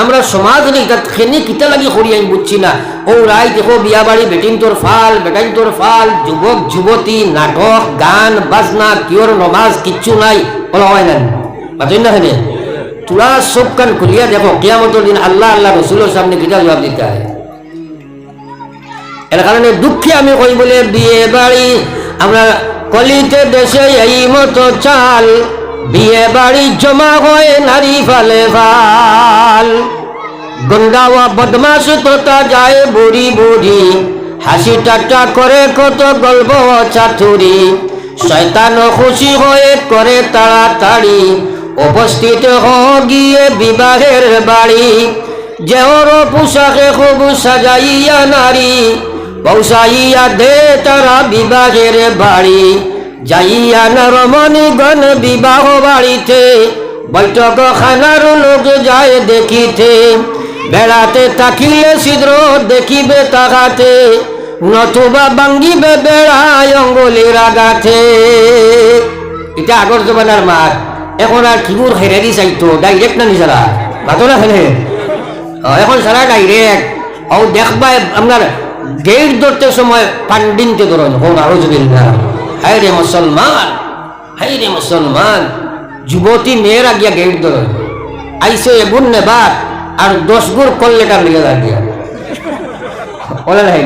আমরা সমাজ খেনি কিতা লাগি করি আমি বুঝছি না। ও রাই দেখো, বিয়া বাড়ি, বেটিন তোর ফাল, বেটাইন তোর ফাল, যুবক, যুবতী, নাটক, গান, বাজনা কিওর নমাজ, কিচ্ছু নাই, বলা হয় না বাতই না হেনে? তোরা সব কান খুলিয়া দেখো, কিয়ামতের দিন আল্লাহ আল্লাহ, রসুলের সামনে কিতা জবাব দিতে হয়। এর কারণে দুঃখে আমি কই বলে, বিয়ে বাড়ি, আমরা কলিতে দেশে এই মতো চাল বিয়ে বাড়ি জমা হয় নারী ফালে ফাল। গন্ডাওয়া বদমাস তোতা যায় বুড়ি বুড়ি। হাসি টাটা করে কত গল্প চাতুরি। শয়তান খুশি হয়ে করে তাড়াতাড়ি। উপস্থিত হ গিয়ে বিবাহের বাড়ি। যেওর পোশাকে খুব সাজাইয়া নারী। পৌঁছাইয়া দে তারা বিবাহের বাড়ি। যাইয়া নরমণি গণ বিবাহ বাড়িতে বৈঠক খানার লোক যায় দেখিতে। বেড়াতে তাকিলে ছিদ্র দেখিবে তাকাতে নতুবা ভাঙ্গিবে বেড়ায় অঙ্গলির আগাতে এটা আগর জমানার মাঠ এখন আর কিবুর হেরারি চাইতো ডাইরেক্ট না নিজারা ভাতো না ফেলে এখন সারা ডাইরেক্ট ও দেখবা আপনার গেট ধরতে সময় পান্ডিনতে ধরুন হোক আরও যদি হাই রে মুসলমান হাই রে মুসলমান। যুবতী মেয়েরা গিয়া গেট ধরুন আইসে এগুন নেবার আর দশ গুর কল লেটার লিখে লাগিয়া ওলা নাই।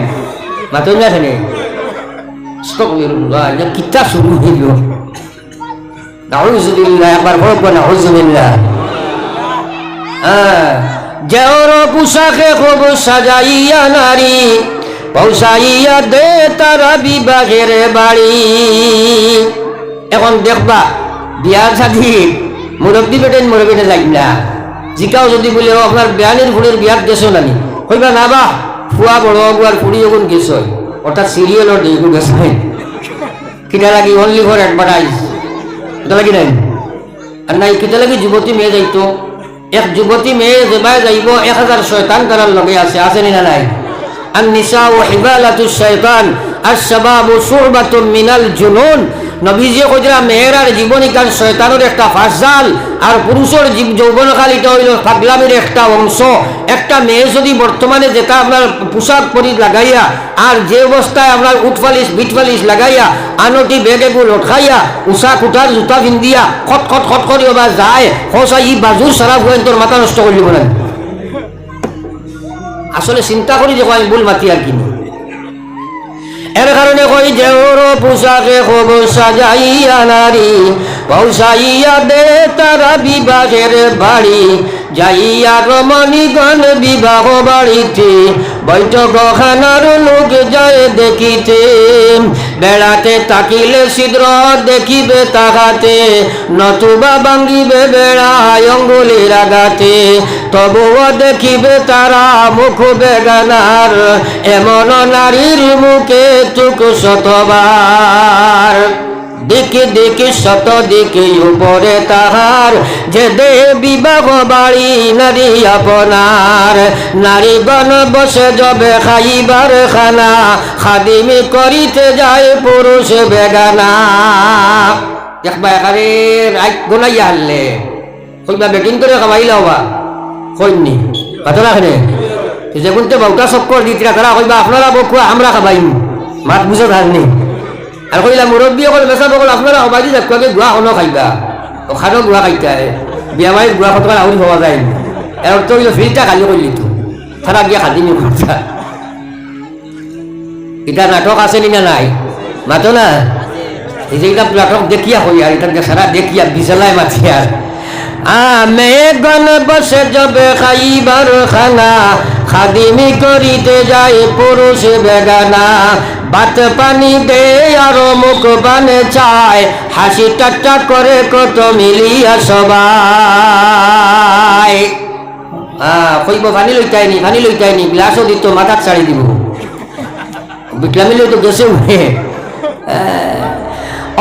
মাতুন না? থাকে আস্তাগফিরুল্লাহ এটা কিতা শুরু হইল। নাউজুবিল্লাহ, একবার করে নাউজুবিল্লাহ। হ্যাঁ যেওর পোশাকে খুব সাজাইয়া নারী পৌঁছাইয়া দে তারা বিবাহের বাড়ি। এখন দেখবা, বিয়ার সাথী মুরব্বী বেটেন মুরব্বীতে যাই না। জিকাও যদি বলে আপনার বিয়ানির ফুলের বিয়াত গেছো নানি কইবা, না বা, ফুয়া বড় বুয়ার ফুড়ি যখন গেছ অর্থাৎ সিরিয়ালর দিকে গেছ কিনা লাগি অনলি ফর অ্যাডভার্টাইজ এটা লাগি নাই? আর নাই, কিতা লাগি যুবতী মেয়ে যাইতো? এক যুবতী মেয়ে যেবাই যাইব, এক হাজার শয়তান তারার লগে আছে আছে না নাই? হিবালাতু শয়তান আর সবাব সুরবাতুম মিনাল জুনুন। নবীজি কইরা, মেয়েরার জীবনিকার শয়তানের একটা ফাঁসাল আর পুরুষের জীব যৌবনকালিটা হইল পাগলামের একটা অংশ। একটা মেয়ে যদি বর্তমানে যেটা আপনার পোশাক পরি লাগাইয়া আর যে অবস্থায় আপনার উঠফালিশ বিটফালিশ লাগাইয়া, আনটি বেগেগু লটকাইয়া, উষা কুটার জুতা পিন্দিয়া খট খট খট করিও বা যায় হসা ই বাজুর সারা ভুয়েন মাথা নষ্ট করে দিব না। আসলে চিন্তা করি যে কয়, ভুল মাতি আর কিনি এর কারণে কই যে ওর পোশাকে খুব সাজাইয়া নারী পৌঁছাইয়া দে তারা বিবাহের বাড়ি। যাইয়া রমণীগণ বিবাহ বাড়িতে বৈঠক খানার লোক যায় দেখিতে। বেড়াতে তাকিলে ছিদ্র দেখিবে তাহাতে, নতুবা ভাঙ্গিবে বেড়া অঙ্গুলি রাগাতে তবুও দেখিবে তারা মুখ বেগানার, এমন নারীর মুখে চুক শতবার। দিকে দেখে শত দিকে উপরে তাহার। যে দে বিবাহ বাড়ি নারী আপনার। নারীগণ বসে যাবে খাইবার খানা। খাদিমি করিতে যায় পুরুষ বেগানা। দেখবা এখানে রাত গোনাইয়া হারলে কইবা বেটিং করে খাবাইলে হবা কইনি পাতলা খানে যে কোনতে বউটা চক্কর দিতরা তারা কইবা আপনারা বকুয়া, আমরা খাবাইম। মাত বুঝে ধারনি আর কইলা মুরব্বী অকল বেচা বকল আপনারা অবাদি যাকে গুয়া হনো খাইবা। ও খানো গুয়া খাইতা বিয়া বাড়ির গুয়া কত আউরি হওয়া যায় এর অর্থ হইল ফ্রিজটা খালি করলি তো। তারা গিয়া খাদি নি খাতা নাটক আছে নি নাই? মাতো না? এই নাটক দেখিয়া হই আর এটা সারা দেখিয়া বিশালায় মাতি আর আমে গণ বসে যাবে খাইবার খানা। খাদিমি করিতে যায় পুরুষ বেগানা। বাত পানি দে আর মুখ বানে চায়। হাসি টাট্টা করে কত মিলিয়া সবাই। কইব পানি লইতাইনি পানি লইতাইনি, গ্লাসও দিত মাথার ছাড়ি দিব। বিক্রামি লই তো গেছে উঠে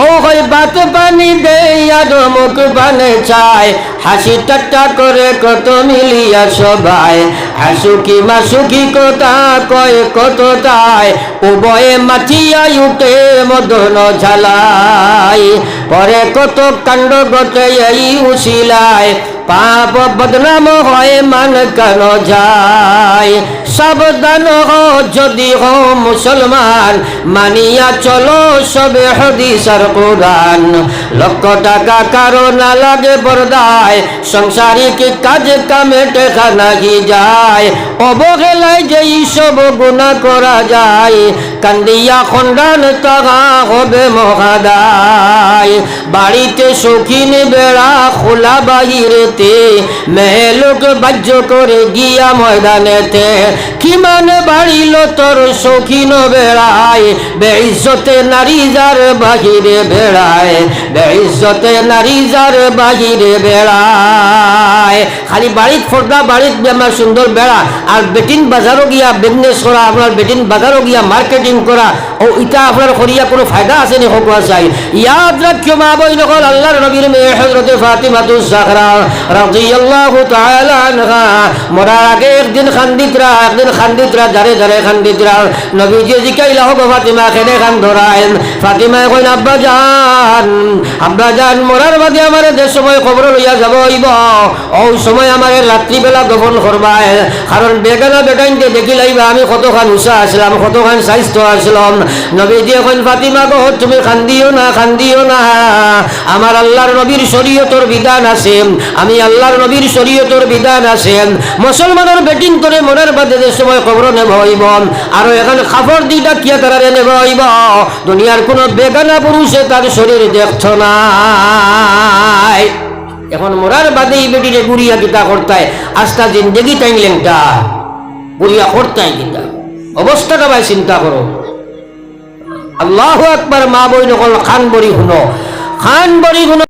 ও কই বাত পানি দে আর মুখ বানে চায় হাসি টাট্টা করে কত মিলিয়া সবাই। হাসুকি মাসুকি কথা কয় কত তাই। উভয়ে মাথিয়া উঠে মদন ঝালাই। পরে কত কাণ্ড গটে এই উশিলায়। পাপ বদনাম হয়, মান কেন যায়? সাবধান হো, যদি হো, মুসলমান। মানিয়া চলো সবে হদিসার কোরআন। লক্ষ টাকা কারও না লাগে বরদায়। সংসারিক কাজ কামে টেকা নাহি যায়। অবহেলায় যেই সব গুণা করা যায়। কান্দিয়া খণ্ডান তাহা হবে মহাদায়। বাড়িতে শৌখিন বেড়া, খোলা বাহিরেতে মেহলোক বাহ্য করে গিয়া ময়দানেতে, কি মানে বাড়িল তোর বেড়ায়? নারী যার বাহিরে বেড়ায় নারী যার বাহিরে বেড়ায়। খালি বাড়িত ফর্দা, বাড়িত বেমার, সুন্দর বেড়া, আর বেটিন বাজারও গিয়া বিজনেস করা, আপনার বেটিন বাজারও গিয়া মার্কেটিং করা, ও ইটা আপনার করিয়া কোনো ফায়দা আছে নি হোক চাই। ইয়াদ রাখিও মা বই নকল আল্লাহর নবীর মেয়ে হযরতে ফাতিমাতু জাহরা। রাদিয়াল্লাহু তাআলা আনহা। মরার আগে একদিন খান্দিতরা একদিন খান্দিতরা যারে যারে খান্দিতরা নবীজি জিকাইলা হোক ফাতিমা খেলে খান ধরায় ফাতিমায় কইন, আব্বা জান আব্বা জান, মরার বাদে আমার যে সময় খবর লইয়া যাব হইব ও সময় দফন কারণ বেগানা দেখি লাইবা আমি কতখান উষা আসলাম, কতখান স্বাস্থ্য আসলাম। নবী দিয়ে কইন, ফাতিমা গো, তুমি খান্দিও না খান্দিও না। আমার আল্লাহর নবীর শরীয়তর বিধান আছে। আমি আল্লাহর নবীর শরীয়তর বিধান আছে মুসলমানের বেটিং করে মনের বাদে যে সময় খবর নেব হইব আর এখানে খাবর দুইটা কিয়া তারারে নেব হইব দুনিয়ার কোনো বেগানা পুরুষে তার শরীর দেখছ নাই এখন মরার বাদে এই বেটিরে গুড়িয়া কিতা করতায় আস্তা জিন্দগি টাইমলেনটা গুড়িয়া করতায় কিতা অবস্থাটা ভাই চিন্তা করো। আল্লাহ একবার মা বই নকল খান বড়ি শুনো। খান বড়ি শুনো